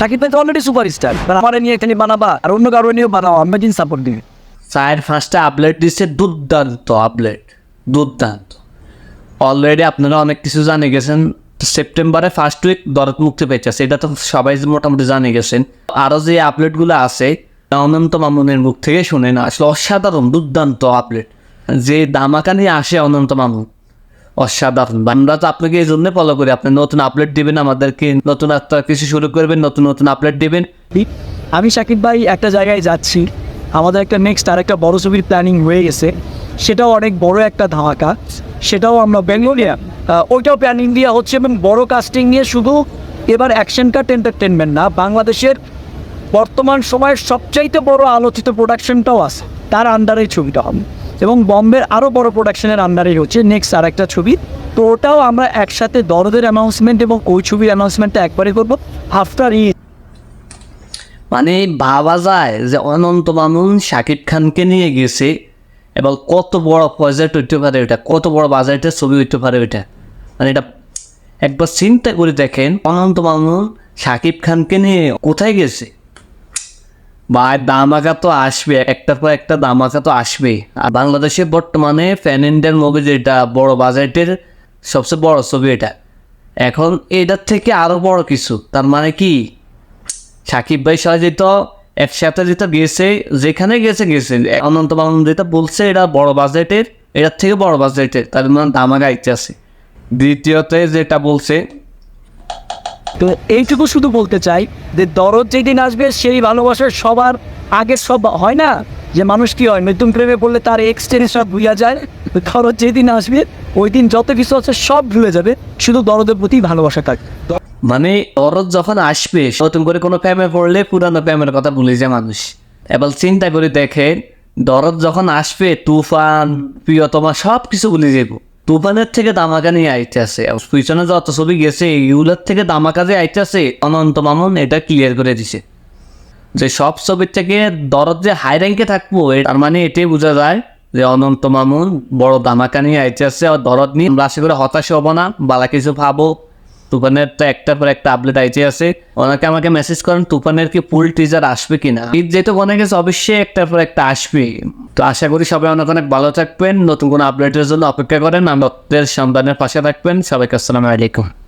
সাকিব ভাই তো already superstar আমার নিয়ে এখানে বানাবা, আর অন্য কারও নিয়েও বানাও আমরা দিন সাপোর্ট দিবে। চায়ের ফার্স্টে আপডেট দিচ্ছে দুর্দান্ত আপডেট দুর্দান্ত। অলরেডি আপনারা অনেক কিছু জানে গেছেন সেপ্টেম্বরে ফার্স্ট উইক দরদ মুক্তি পেয়েছে সেটা তো সবাই মোটামুটি জানে গেছেন। আরও যে আপডেটগুলো আছে, অনন্ত মামুনের মুখ থেকে শুনেন আসলে অসাধারণ, দুর্দান্ত আপলেট যে দামাকা নিয়ে আসে অনন্ত মামুন অসাধারণ। আমরা তো আপনাকে এই জন্য ফলো করি। আপনি নতুন আপডেট দিবেন আমাদেরকে, নতুন একটা কিছু শুরু করবেন, নতুন নতুন আপডেট দিবেন। আমি সাকিব ভাই একটা জায়গায় যাচ্ছি। আমাদের একটা নেক্সট আর একটা বড় ছবির প্ল্যানিং হয়ে গেছে। সেটাও অনেক বড় একটা ধামাকা। সেটাও আমরা বেঙ্গলিয়া ওইটাও প্ল্যানিং দেওয়া হচ্ছে এবং বড় কাস্টিং নিয়ে শুধু এবার অ্যাকশন কাট এন্টারটেনমেন্ট না, বাংলাদেশের বর্তমান সময়ের সবচাইতে বড় আলোচিত প্রোডাকশনটাও আছে। তার আন্ডারেই ছবিটা হবে। এবং বম্বের আরও বড় প্রোডাকশনের আন্ডারেই হচ্ছে নেক্সট আর একটা ছবি। তো ওটাও আমরা একসাথে দরদের অ্যানাউন্সমেন্ট এবং ওই ছবির অ্যানাউন্সমেন্টটা একবারে করব। আফটার ই মানে ভাবা যায় যে অনন্ত মামুন শাকিব খানকে নিয়ে গেছে এবং কত বড় প্রজেক্ট হইতে পারে এটা, কত বড় বাজারের ছবি হইতে পারে ওইটা মানে এটা একবার চিন্তা করে দেখেন অনন্ত মামুন শাকিব খানকে নিয়ে কোথায় গেছে। বা দামাকা তো আসবে। একটার পর একটা দামাকা তো আসবেই। আর বাংলাদেশে বর্তমানে ফ্যান ইন্ডিয়ান মুভি যেটা, বড় বাজেটের সবচেয়ে বড় ছবি এটা। এখন এটার থেকে আরও বড় কিছু। তার মানে কি? সাকিব ভাই সহ যেত, একসাথে যেটা গেছে, যেখানে গেছে গেছে। অনন্ত মামুন যেটা বলছে, এটা বড় বাজেটের, এটার থেকে বড় বাজেটের। তার মানে দামাকা ইচ্ছে আছে দ্বিতীয়তে যেটা বলছে তো এইটুকু শুধু বলতে চাই যে দরদ যেদিন আসবে, সেই ভালোবাসার সবার আগে সব হয় না? যে মানুষ কি হয়? নতুন প্রেমে বললে তার এক্সটেন্স সব ভুইয়া যায়। দরদ যেদিন আসবে ওই দিন যত কিছু আছে সব ভুলে যাবে। শুধু দরদের প্রতি ভালোবাসা থাকবে মানে দরদ যখন আসবে, নতুন করে কোনো প্রেমে পড়লে পুরানো প্রেমের কথা ভুলে যায় মানুষ। এবার চিন্তা করে দেখে দরদ যখন আসবে, তুফান, প্রিয়তমা সব কিছু ভুলে যাব তুফানের থেকে দামাকা নিয়ে আইতে আছে। আর পিছনে যত ছবি গেছে এইগুলোর থেকে দামাকা যে আইতে আছে, অনন্ত মামুন এটা ক্লিয়ার করে দিছে। যে সব ছবির থেকে দরদ যে হাই র্যাঙ্কে থাকব তার মানে এটাই বোঝা যায় যে অনন্ত মামুন বড় দামাকা নিয়ে আইতে আছে, আর দরদ নিয়ে আমরা আশা করে হতাশ হব না, বালা কিছু ভাবো। তুফানের তো একটার পর একটা আপডেট আইতে আছে। ওনাকে আমাকে মেসেজ করেন, তুফানের কি ফুল টিজার আসবে কিনা? ঈদ যেহেতু মনে গেছে, অবশ্যই একটার পর একটা আসবে। তো আশা করি সবাই অনেক অনেক ভালো থাকবেন। নতুন কোনো আপডেটের জন্য অপেক্ষা করেন। আমাদের সন্ধানের পাশে থাকবেন। সবাইকে আসসালামু আলাইকুম।